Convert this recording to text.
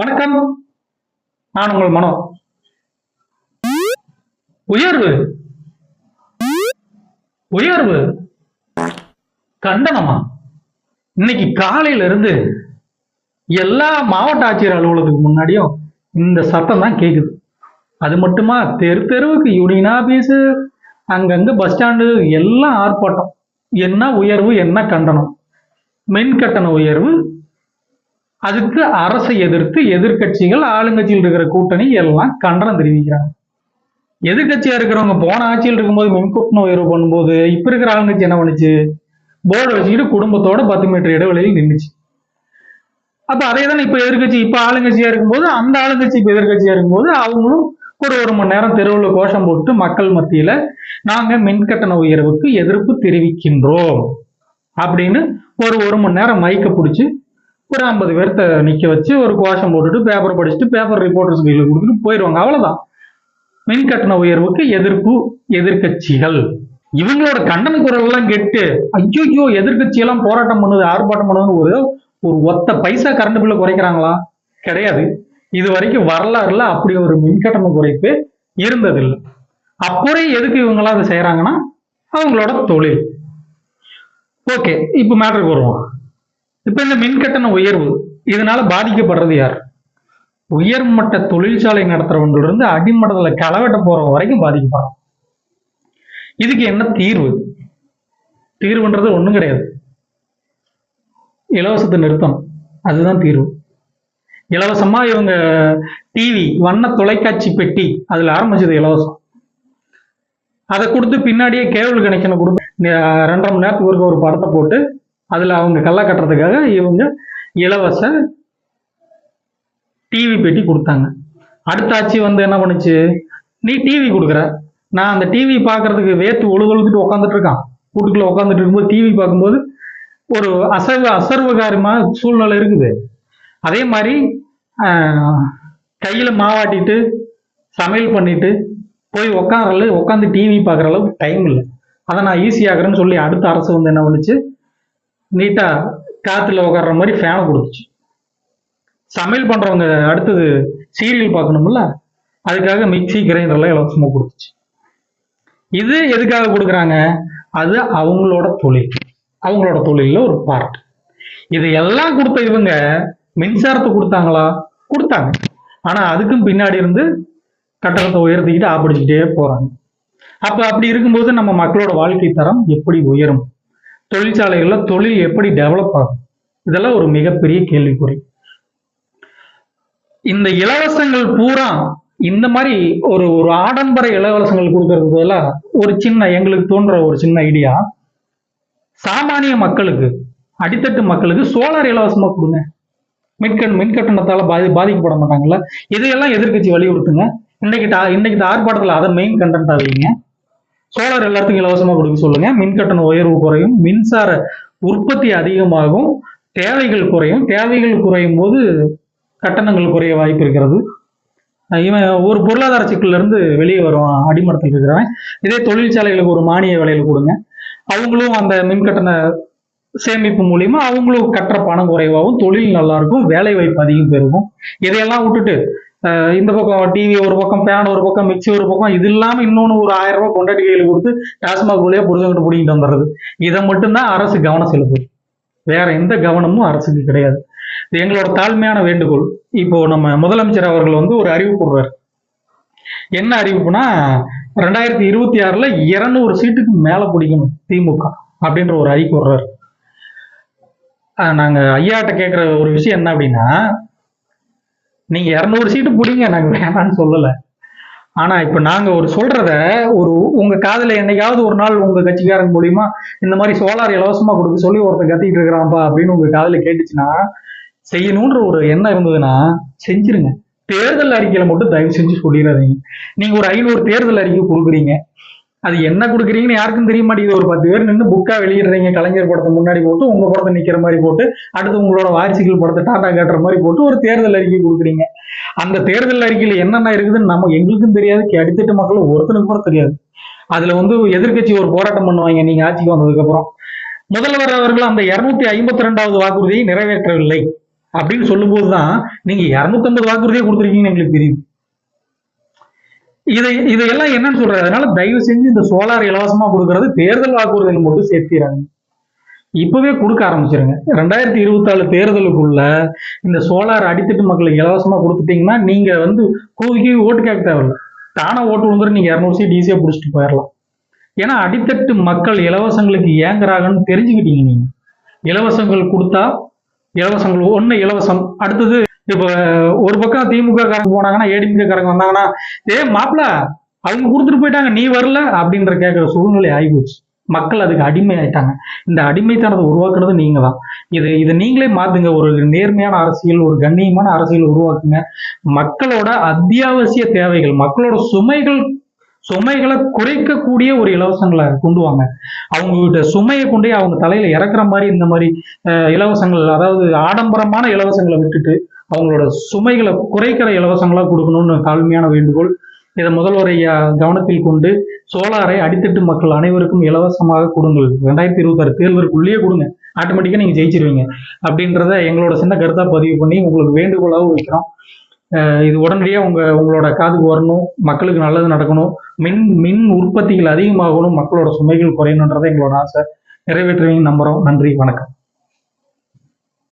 வணக்கம். நான் உங்கள் மனோ. உயர்வு. உயர்வு. கண்டனமா. இன்னைக்கு காலையில இருந்து எல்லா மாவட்ட ஆட்சியர் அலுவலகத்துக்கு முன்னாடியும் இந்த சத்தம் தான் கேக்குது. அது மட்டுமா? தெரு தெருவுக்கு யூனியன் ஆபீஸ் அங்கங்க பஸ் ஸ்டாண்டு எல்லாம் ஆர்ப்பாட்டம். என்ன உயர்வு என்ன கண்டனம். மின் கட்டண உயர்வு அதுக்கு அரசை எதிர்த்து எதிர்க்கட்சிகள் ஆளுங்கட்சியில் இருக்கிற கூட்டணி எல்லாம் கண்டனம் தெரிவிக்கிறாங்க. எதிர்கட்சியா இருக்கிறவங்க போன ஆட்சியில் இருக்கும்போது மின் உயர்வு பண்ணும்போது இப்ப இருக்கிற ஆளுங்கட்சி என்ன பண்ணுச்சு? போர்டு வச்சுக்கிட்டு குடும்பத்தோட பத்து மீட்டர் இடைவெளியில் நின்றுச்சு அப்ப அதே தானே இப்ப எதிர்கட்சி இப்ப ஆளுங்கட்சியா இருக்கும்போது அந்த ஆளுங்கட்சி இப்ப எதிர்கட்சியா இருக்கும்போது அவங்களும் ஒரு ஒரு மணி நேரம் தெருவில் கோஷம் போட்டு மக்கள் மத்தியில நாங்க மின் கட்டண உயர்வுக்கு எதிர்ப்பு தெரிவிக்கின்றோம் அப்படின்னு ஒரு ஒரு மணி நேரம் மயக்க பிடிச்சி ஒரு ஐம்பது பேர்த்த நிற்க வச்சு ஒரு கோஷம் போட்டுட்டு பேப்பர் படிச்சுட்டு பேப்பர் ரிப்போர்ட்டர்ஸ் கையில் கொடுத்துட்டு போயிடுவாங்க. அவ்வளவுதான். மின் கட்டண உயர்வுக்கு எதிர்ப்பு எதிர்கட்சிகள் இவங்களோட கண்டன குரல் எல்லாம் கேட்டு ஐயோ எதிர்க்கட்சி எல்லாம் போராட்டம் பண்ணுது ஆர்ப்பாட்டம் பண்ணுதுன்னு ஒரு ஒரு ஒத்த பைசா கரண்ட் பில்ல குறைக்கிறாங்களா? கிடையாது. இது வரைக்கும் வரலாறுல அப்படி ஒரு மின்கட்டண குறைப்பு இருந்ததில்லை. அப்புறம் எதுக்கு இவங்களாம் அதை செய்யறாங்கன்னா அவங்களோட தொழில். ஓகே இப்போ மேட்டருக்கு வருவோம். இப்ப இந்த மின்கட்டண உயர்வு இதனால பாதிக்கப்படுறது யார்? உயர்மட்ட தொழிற்சாலை நடத்துறவங்கள்ல இருந்து அடிமட்டத்துல களவெட்ட போறவங்க வரைக்கும் பாதிக்கப்படுறோம் இதுக்கு என்ன தீர்வு? தீர்வுன்றது ஒண்ணும் கிடையாது. இலவசத்தை நிறுத்தம் அதுதான் தீர்வு. இலவசமா இவங்க டிவி வண்ண தொலைக்காட்சி பெட்டி அதுல ஆரம்பிச்சது இலவசம். அதை கொடுத்து பின்னாடியே கேபிள் கனெக்ஷனை கொடுத்து ரெண்டரை மணி நேரத்துக்கு ஒரு படத்தை போட்டு அதில் அவங்க கல்லா கட்டுறதுக்காக இவங்க இலவச டிவி பெட்டி கொடுத்தாங்க. அடுத்த ஆட்சி வந்து என்ன பண்ணுச்சு? நீ டிவி கொடுக்குற. நான் அந்த டிவி பார்க்கறதுக்கு வேத்து ஒழுகொழுத்துட்டு உட்காந்துட்டு இருக்கான். வீட்டுக்குள்ள உட்காந்துட்டு இருக்கும்போது டிவி பார்க்கும்போது ஒரு அசர்வ அசர்வகாரமான சூழ்நிலை இருக்குது. அதே மாதிரி கையில் மாவாட்டிட்டு சமையல் பண்ணிட்டு போய் உட்காரல உட்காந்து டிவி பார்க்குற அளவுக்கு டைம் இல்லை. அதை நான் ஈஸியாகிறேன்னு சொல்லி அடுத்த அரசு வந்து என்ன பண்ணுச்சு? நீட்டா காத்துல உட்கார்ற மாதிரி ஃபேனை கொடுத்துச்சு. சமையல் பண்றவங்க அடுத்தது சீரியல் பார்க்கணும்ல அதுக்காக மிக்ஸி கிரைண்டர்லாம் இலவசமாக கொடுத்துச்சு. இது எதுக்காக கொடுக்குறாங்க? அது அவங்களோட தொழில். அவங்களோட தொழிலில் ஒரு பார்ட் இது எல்லாம் கொடுத்த இவங்க மின்சாரத்தை கொடுத்தாங்களா? கொடுத்தாங்க. ஆனா அதுக்கும் பின்னாடி இருந்து கட்டணத்தை உயர்த்திக்கிட்டு ஆப்பிடிச்சுக்கிட்டே போறாங்க. அப்போ அப்படி இருக்கும்போது நம்ம மக்களோட வாழ்க்கை தரம் எப்படி உயரும்? தொழிற்சாலைகளில் தொழில் எப்படி டெவலப் ஆகும் இதெல்லாம் ஒரு மிகப்பெரிய கேள்விக்குறி. இந்த இலவசங்கள் பூரா இந்த மாதிரி ஒரு ஒரு ஆடம்பர இலவசங்கள் கொடுக்கறதுக்கு பதிலாக ஒரு சின்ன எங்களுக்கு தோன்ற ஒரு சின்ன ஐடியா சாமானிய மக்களுக்கு அடித்தட்டு மக்களுக்கு சோலார் இலவசமாக கொடுங்க. மின்கட் மின்கட்டணத்தால் பாதி பாதிக்கப்பட மாட்டாங்கல்ல? இதையெல்லாம் எதிர்க்கட்சி வலியுறுத்துங்க. இன்னைக்கு இன்னைக்கு ஆர்ப்பாட்டத்தில் அதை மெயின் கண்டென்ட் வைங்க. சோலார் எல்லாத்துக்கும் இலவசமா கொடுக்க சொல்லுங்க. மின்கட்டண உயர்வு குறையும் மின்சார உற்பத்தி அதிகமாகும் தேவைகள் குறையும். தேவைகள் குறையும் போது கட்டணங்கள் குறைய வாய்ப்பு இருக்கிறது. இவன் ஒரு பொருளாதார சிக்கல்ல இருந்து வெளியே வருவான் அடிமரத்தில் இருக்கிறவன். இதே தொழிற்சாலைகளுக்கு ஒரு மானிய விலையில் கொடுங்க. அவங்களும் அந்த மின் கட்டண சேமிப்பு மூலியமா அவங்களும் கட்டுற பணம் குறைவாகவும் தொழில் நல்லா இருக்கும் வேலை வாய்ப்பு அதிகம் பெருகும். இதையெல்லாம் விட்டுட்டு இந்த பக்கம் டிவி ஒரு பக்கம் ஃபேன் ஒரு பக்கம் மிக்சி ஒரு பக்கம் இது இல்லாமல் இன்னொன்று ஒரு ஆயிரம் ரூபாய் கொண்டாடி கையில் கொடுத்து டாஸ்மாக் வழியாக புரிதங்கிட்டு பிடிங்கிட்டு வந்துடுறது. இதை மட்டும்தான் அரசு கவனம் செலுத்துது. வேற எந்த கவனமும் அரசுக்கு கிடையாது. இது எங்களோட தாழ்மையான வேண்டுகோள். இப்போ நம்ம முதலமைச்சர் அவர்கள் வந்து ஒரு அறிவிப்பு என்ன அறிவிப்புனா ரெண்டாயிரத்தி இருபத்தி ஆறுல இருநூறு சீட்டுக்கு மேல பிடிக்கணும் திமுக அப்படின்ற ஒரு அறிக்கை விடுறாரு நாங்க ஐயாட்ட கேட்குற ஒரு விஷயம் என்ன அப்படின்னா நீங்க இரநூறு சீட்டு பிடிங்க நாங்க வேணாம்னு சொல்லல. ஆனா இப்ப நாங்க ஒரு சொல்றத ஒரு உங்க காதல என்னைக்காவது ஒரு நாள் உங்க கட்சிக்காரங்க மூலியமா இந்த மாதிரி சோலார் இலவசமா கொடுக்க சொல்லி ஒருத்தர் கத்திட்டு இருக்கிறான்பா அப்படின்னு உங்க காதல கேட்டுச்சுன்னா செய்யணுன்ற ஒரு எண்ணம் இருந்ததுன்னா செஞ்சிருங்க. தேர்தல் அறிக்கையில மட்டும் தயவு செஞ்சு சொல்லிடாதீங்க. நீங்க ஒரு ஐநூறு தேர்தல் அறிக்கை கொடுக்குறீங்க. அது என்ன கொடுக்குறீங்கன்னு யாருக்கும் தெரிய மாட்டேங்குது. ஒரு பத்து பேர் நின்று புக்கா வெளியிடுறீங்க. கலைஞர் படத்தை முன்னாடி போட்டு உங்க படத்தை நிக்கிற மாதிரி போட்டு அடுத்து உங்களோட வாரிசுகள் படத்தை டாட்டா காட்டுற மாதிரி போட்டு ஒரு தேர்தல் அறிக்கை கொடுக்குறீங்க. அந்த தேர்தல் அறிக்கையில என்னென்ன இருக்குதுன்னு நம்ம எங்களுக்கும் தெரியாது. அடித்தட்டு மக்களும் ஒருத்தனுக்கு கூட தெரியாது. அதுல வந்து எதிர்க்கட்சி ஒரு போராட்டம் பண்ணுவாங்க. நீங்க ஆட்சிக்கு வந்ததுக்கு அப்புறம் முதல்வர் அவர்கள் அந்த இருநூத்தி ஐம்பத்தி ரெண்டாவது வாக்குறுதியை நிறைவேற்றவில்லை. அப்படின்னு சொல்லும்போது தான் நீங்க இரநூத்தம்பது வாக்குறுதியை கொடுத்துருக்கீங்கன்னு எங்களுக்கு தெரியும் இதை இதையெல்லாம் என்னன்னு சொல்றது அதனால தயவு செஞ்சு இந்த சோலார் இலவசமா கொடுக்கறது தேர்தல் வாக்குறுதிகள் மட்டும் சேர்த்திறாங்க. இப்பவே கொடுக்க ஆரம்பிச்சிருங்க. ரெண்டாயிரத்தி இருபத்தாலு தேர்தலுக்குள்ள இந்த சோலார் அடித்தட்டு மக்களுக்கு இலவசமா கொடுத்துட்டீங்கன்னா நீங்க வந்து கூவிக்கு ஓட்டு கேட்க தேவையில்ல. தானே ஓட்டு விழுந்துரு நீங்க இரநூறு சீட் ஈஸியா பிடிச்சிட்டு போயிடலாம் ஏன்னா அடித்தட்டு மக்கள் இலவசங்களுக்கு ஏங்குறாங்கன்னு தெரிஞ்சுக்கிட்டீங்க நீங்க. இலவசங்கள் கொடுத்தா இலவசங்கள் ஒண்ணு இலவசம். அடுத்தது இப்ப ஒரு பக்கம் திமுக காரங்க போனாங்கன்னா ஏடிமுக காரங்க வந்தாங்கன்னா ஏ மாப்பிள அவங்க கொடுத்துட்டு போயிட்டாங்க நீ வரல? அப்படின்ற கேட்கிற சூழ்நிலை ஆகிப்போச்சு. மக்கள் அதுக்கு அடிமை ஆயிட்டாங்க இந்த அடிமைத்தனத்தை உருவாக்குறது நீங்க தான். இது இதை நீங்களே மாத்துங்க. ஒரு நேர்மையான அரசியல் ஒரு கண்ணியமான அரசியல் உருவாக்குங்க. மக்களோட அத்தியாவசிய தேவைகள் மக்களோட சுமைகள் சுமைகளை குறைக்கக்கூடிய ஒரு இலவசங்களை கொண்டு வாங்க. அவங்ககிட்ட சுமையை கொண்டே அவங்க தலையில இறக்குற மாதிரி இந்த மாதிரி இலவசங்கள் அதாவது ஆடம்பரமான இலவசங்களை விட்டுட்டு அவங்களோட சுமைகளை குறைக்கிற இலவசங்களா கொடுக்கணும்னு தாழ்மையான வேண்டுகோள். இதை முதல்வர் ஐயா கவனத்தில் கொண்டு சோலாரை அடித்தட்டு மக்கள் அனைவருக்கும் இலவசமாக கொடுங்கள். ரெண்டாயிரத்தி இருபத்தாறு தேர்தலுக்குள்ளேயே கொடுங்க. ஆட்டோமேட்டிக்காக நீங்கள் ஜெயிச்சிருவீங்க. அப்படின்றத எங்களோட சின்ன கருத்தா பதிவு பண்ணி உங்களுக்கு வேண்டுகோளாகவும் வைக்கிறோம். இது உடனடியாக உங்க உங்களோட காதுக்கு வரணும் மக்களுக்கு நல்லது நடக்கணும் மின் மின் உற்பத்திகள் அதிகமாகணும் மக்களோட சுமைகள் குறையணுன்றதை எங்களோட ஆசை நிறைவேற்றுவீங்க நம்புறோம். நன்றி வணக்கம்.